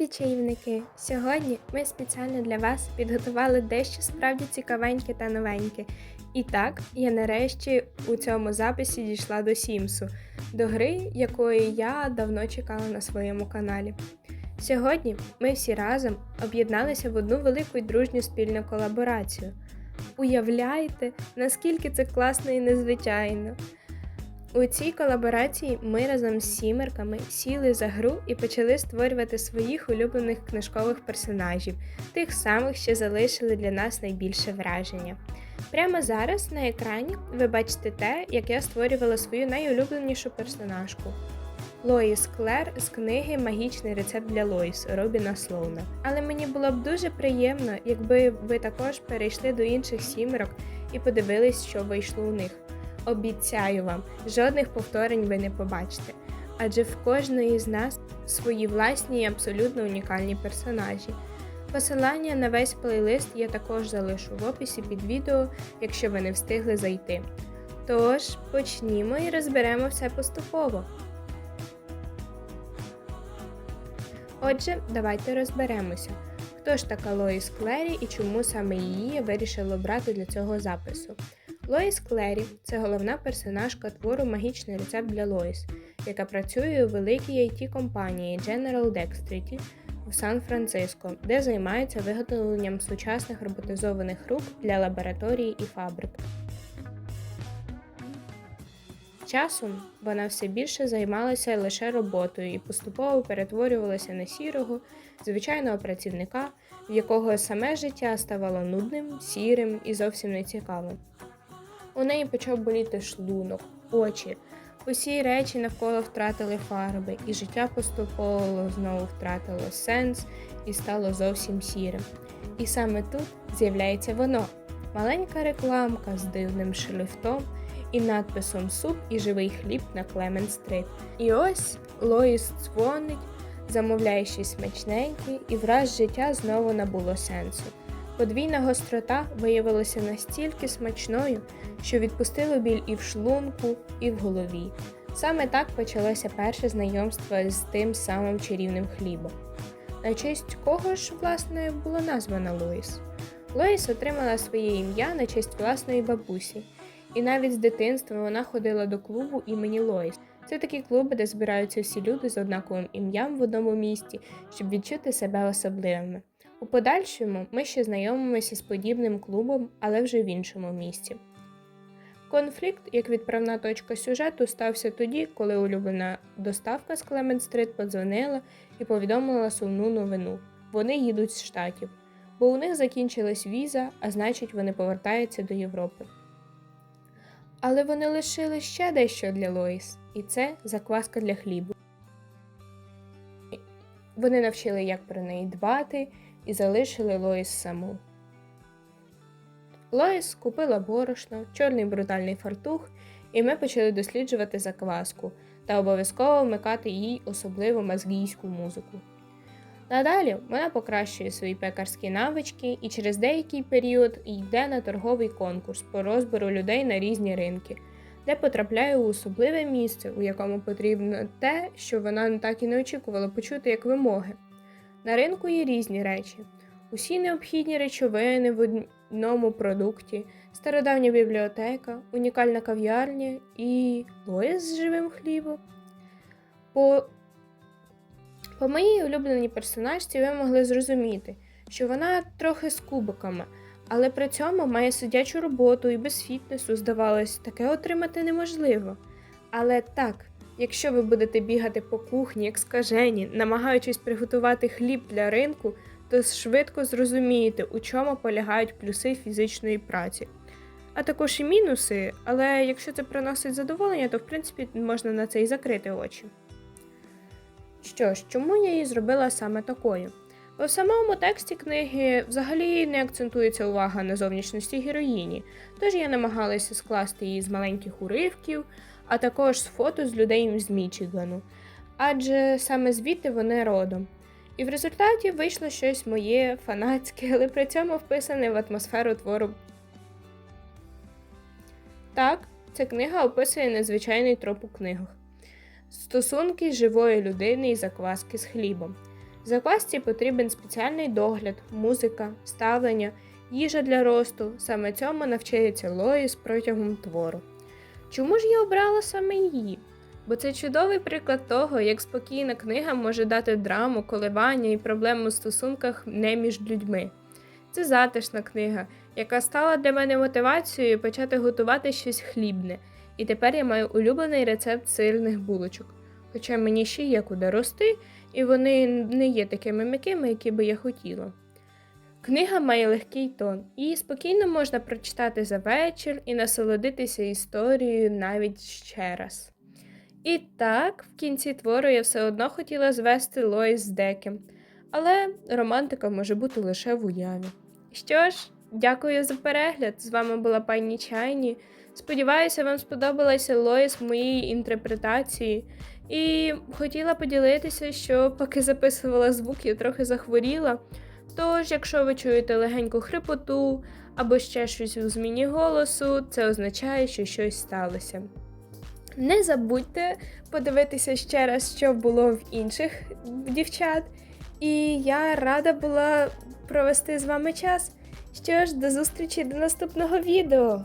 Любі чаївники! Сьогодні ми спеціально для вас підготували дещо справді цікавеньке та новеньке. І так, я нарешті у цьому записі дійшла до Сімсу, до гри, якої я давно чекала на своєму каналі. Сьогодні ми всі разом об'єдналися в одну велику і дружню спільну колаборацію. Уявляєте, наскільки це класно і незвичайно! У цій колаборації ми разом з сімерками сіли за гру і почали створювати своїх улюблених книжкових персонажів, тих самих, що залишили для нас найбільше враження. Прямо зараз на екрані ви бачите те, як я створювала свою найулюбленішу персонажку. Лоїс Клер з книги Магічний рецепт для Лоїс Робіна Слоуна. Але мені було б дуже приємно, якби ви також перейшли до інших сімерок і подивились, що вийшло у них. Обіцяю вам, жодних повторень ви не побачите, адже в кожної з нас свої власні і абсолютно унікальні персонажі. Посилання на весь плейлист я також залишу в описі під відео, якщо ви не встигли зайти. Тож, почнімо і розберемо все поступово. Отже, давайте розберемося, хто ж така Лоїс Клері і чому саме її я вирішила обрати для цього запису. Лоїс Клері це головна персонажка твору Магічний рецепт для Лоїс, яка працює у великій it компанії General Dexterity у Сан-Франциско, де займається виготовленням сучасних роботизованих рук для лабораторії і фабрик. Часом вона все більше займалася лише роботою і поступово перетворювалася на сірого, звичайного працівника, в якого саме життя ставало нудним, сірим і зовсім нецікавим. У неї почав боліти шлунок, очі. Усі речі навколо втратили фарби, і життя поступово знову втратило сенс і стало зовсім сірим. І саме тут з'являється воно маленька рекламка з дивним шрифтом і надписом Суп і живий хліб на Клемент Стрит. І ось Лоїс дзвонить, замовляє щось смачненьке, і враз життя знову набуло сенсу. Подвійна гострота виявилася настільки смачною, що відпустило біль і в шлунку, і в голові. Саме так почалося перше знайомство з тим самим чарівним хлібом. На честь кого ж, власне, було названа Лоїс? Лоїс отримала своє ім'я на честь власної бабусі, і навіть з дитинства вона ходила до клубу імені Лоїс. Це такі клуби, де збираються всі люди з однаковим ім'ям в одному місті, щоб відчути себе особливими. У подальшому ми ще знайомимося з подібним клубом, але вже в іншому місці. Конфлікт, як відправна точка сюжету, стався тоді, коли улюблена доставка з Клемент Стрит подзвонила і повідомила сумну новину. Вони їдуть з штатів, бо у них закінчилась віза, а значить, вони повертаються до Європи. Але вони лишили ще дещо для Лоїс, і це закваска для хлібу. Вони навчили, як про неї дбати, і залишили Лоїс саму. Лоїс купила борошно, чорний брутальний фартух, і ми почали досліджувати закваску та обов'язково вмикати їй особливу мазгійську музику. Надалі вона покращує свої пекарські навички і через деякий період йде на торговий конкурс по розбору людей на різні ринки, де потрапляє у особливе місце, у якому потрібно те, що вона так і не очікувала почути як вимоги. На ринку є різні речі, усі необхідні речовини в одному продукті, стародавня бібліотека, унікальна кав'ярня і лоїс з живим хлібом. По по моїй улюбленій персонажці ви могли зрозуміти, що вона трохи з кубиками, але при цьому має сидячу роботу і без фітнесу, здавалось, таке отримати неможливо. Але так, якщо ви будете бігати по кухні, як скажені, намагаючись приготувати хліб для ринку, то швидко зрозумієте, у чому полягають плюси фізичної праці. А також і мінуси, але якщо це приносить задоволення, то в принципі можна на це і закрити очі. Що ж, чому я її зробила саме такою? В самому тексті книги взагалі не акцентується увага на зовнішності героїні, тож я намагалася скласти її з маленьких уривків, а також з фото з людей з Мічигану, адже саме звідти вони родом. І в результаті вийшло щось моє фанатське, але при цьому вписане в атмосферу твору. Так, ця книга описує незвичайний троп у книгах стосунки живої людини і закваски з хлібом. Заквасці потрібен спеціальний догляд, музика, ставлення, їжа для росту. Саме цьому навчається Лоїс протягом твору. Чому ж я обрала саме її? Бо це чудовий приклад того, як спокійна книга може дати драму, коливання і проблему у стосунках не між людьми. Це затишна книга, яка стала для мене мотивацією почати готувати щось хлібне, і тепер я маю улюблений рецепт сирних булочок. Хоча мені ще є куди рости, і вони не є такими м'якими, які би я хотіла. Книга має легкий тон, її спокійно можна прочитати за вечір і насолодитися історією навіть ще раз. І так, в кінці твору я все одно хотіла звести Лоїс з Декем, але романтика може бути лише в уяві. Що ж, дякую за перегляд. З вами була пані Чайні. Сподіваюся, вам сподобалася Лоїс моїй інтерпретації. І хотіла поділитися, що поки записувала звук, я трохи захворіла. Тож, якщо ви чуєте легеньку хрипоту або ще щось у зміні голосу, це означає, що щось сталося. Не забудьте подивитися ще раз, що було в інших дівчат. І я рада була провести з вами час. Що ж, до зустрічі до наступного відео!